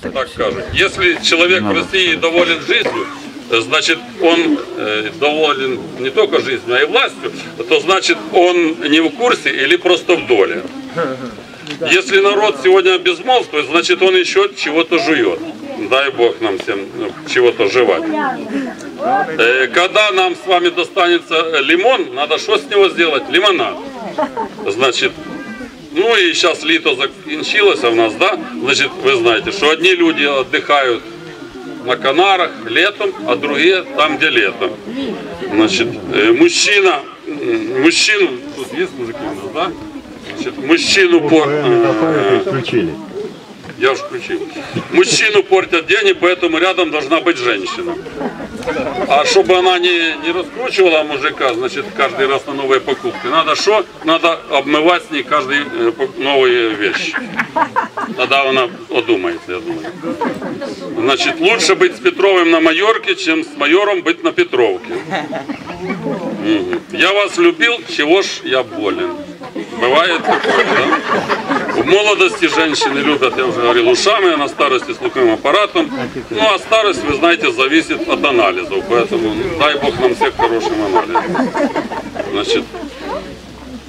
так кажуть. Если человек в России доволен жизнью, значит он э, доволен не только жизнью, а и властью, то значит он не в курсе или просто в доле. Если народ сегодня безмолвствует, значит он еще чего-то жует. Дай Бог нам всем ну, чего-то жевать. Э, Когда нам с вами достанется лимон, надо что с него сделать? Лимонад. Значит, ну и сейчас лето закончилось у нас, да? Значит, вы знаете, что одни люди отдыхают на Канарах летом, а другие там, где лето. Значит, мужчина, мужчину, тут есть мужики у нас, да? Значит, мужчину по... э, Включили. я уже включил. Мужчину портят день, и поэтому рядом должна быть женщина. А чтобы она не, не раскручивала мужика, значит, каждый раз на новые покупки, надо что? Надо обмывать с ней каждый э, новые вещи. Тогда она одумается, я думаю. Значит, лучше быть с Петровым на Майорке, чем с майором быть на Петровке. Я вас любил, чего ж я болен. Бывает такое, да? В молодости женщины любят, я уже говорил, ушами, а на старости слуховым аппаратом. Ну, а старость, вы знаете, зависит от анализов. Поэтому дай Бог нам всех хорошим анализом. Значит,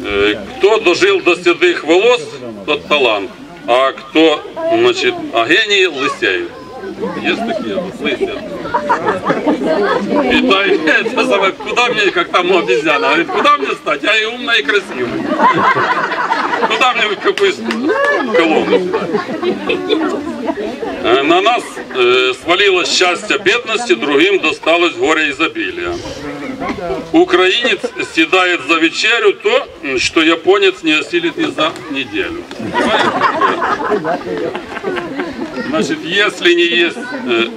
э, кто дожил до седых волос, тот талант. А кто, значит, а гении лысеют. Есть такие, вот, лысеют. И и это самое, куда мне, как там обезьяна, говорит, куда мне стать? Я и умная, и красивая. Куда мне в какую колонну? Э, На нас э, свалилось счастье бедности, другим досталось горе изобилия. Украинец съедает за вечерю то, что японец не осилит и за неделю. Значит, если не есть, э,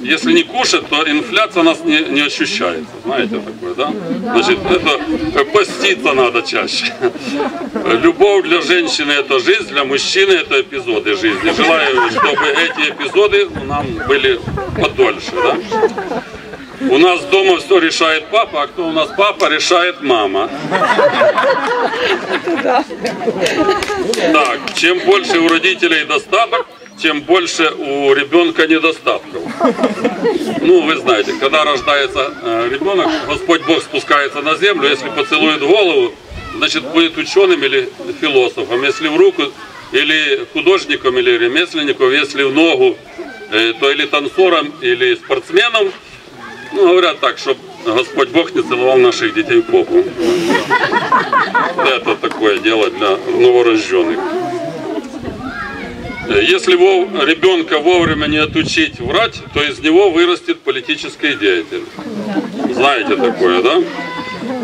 если не кушать, то инфляция у нас не, не ощущается. Знаете такое, да? Значит, это э, поститься надо чаще. Любовь для женщины это жизнь, для мужчины это эпизоды жизни. Желаю, чтобы эти эпизоды нам были подольше, да? У нас дома все решает папа, а кто у нас папа, решает мама. Так, чем больше у родителей достаток, тем больше у ребенка недостатков. Ну, вы знаете, когда рождается э, ребенок, Господь Бог спускается на землю, если поцелует голову, значит, будет ученым или философом. Если в руку, или художником, или ремесленником, если в ногу, э, то или танцором, или спортсменом. Ну, говорят так, чтобы Господь Бог не целовал наших детей попу. Это такое дело для новорожденных. Если вов- ребенка вовремя не отучить врать, то из него вырастет политический деятель. Знаете такое, да?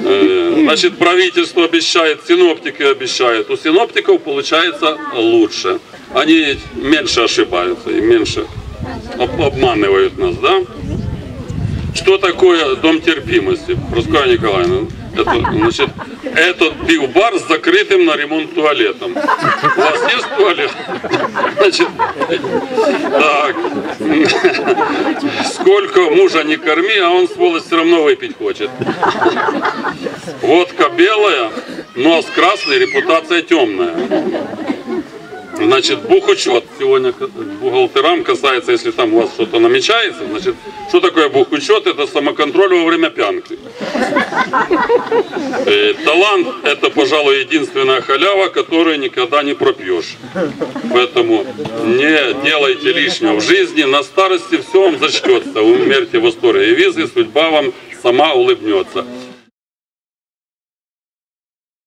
Э, Значит, правительство обещает, синоптики обещают. У синоптиков получается лучше. Они меньше ошибаются и меньше об- обманывают нас, да? Что такое дом терпимости? Проскоя Николаевна, это, значит, это пивбар с закрытым на ремонт туалетом. У вас есть туалет? Значит, так. Сколько мужа не корми, а он, сволочь, все равно выпить хочет. Водка белая, нос красный, репутация темная. Значит, бухучет сегодня бухгалтерам касается, если там у вас что-то намечается. Значит, что такое бухучет? Это самоконтроль во время пьянки. Э, Талант – это, пожалуй, единственная халява, которую никогда не пропьешь. Поэтому не делайте лишнего в жизни. На старости все вам зачтется. Умерьте в истории визы, судьба вам сама улыбнется.